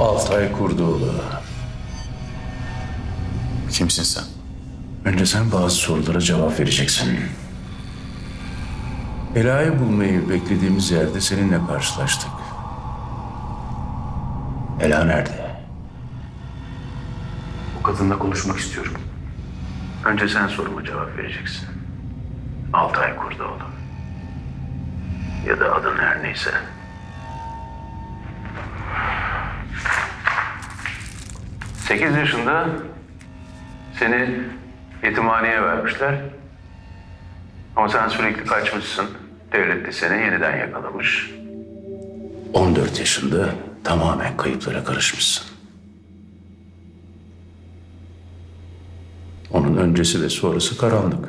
Altay Kurdoğlu. Kimsin sen? Önce sen bazı sorulara cevap vereceksin. Ela'yı bulmayı beklediğimiz yerde seninle karşılaştık. Ela nerede? O kadınla konuşmak istiyorum. Önce sen soruma cevap vereceksin. Altay Kurdoğlu. Ya da adın her neyse. Sekiz yaşında seni yetimhaneye vermişler. Ama sen sürekli kaçmışsın. Devlet de seni yeniden yakalamış. 14 yaşında tamamen kayıplara karışmışsın. Onun öncesi ve sonrası karanlık.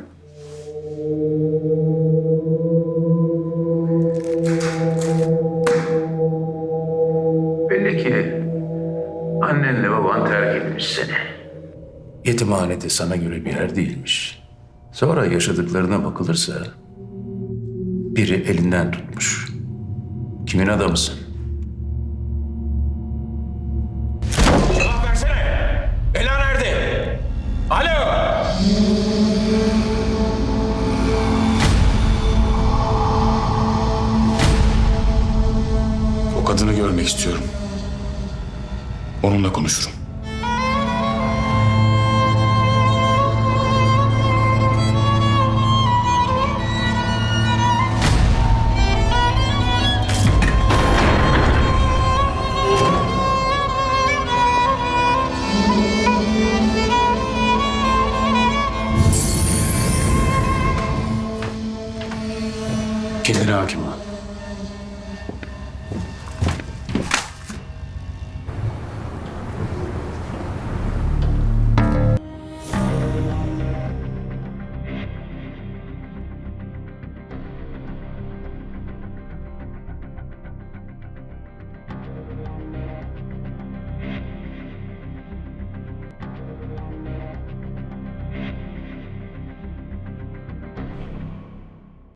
Annenle baban terk etmiş seni. Yetimhanede sana göre bir yer değilmiş. Sonra yaşadıklarına bakılırsa biri elinden tutmuş. Kimin adamısın? Cevap versene! Ela nerede? Alo! O kadını görmek istiyorum. Onunla konuşurum. Kendine hakim ol.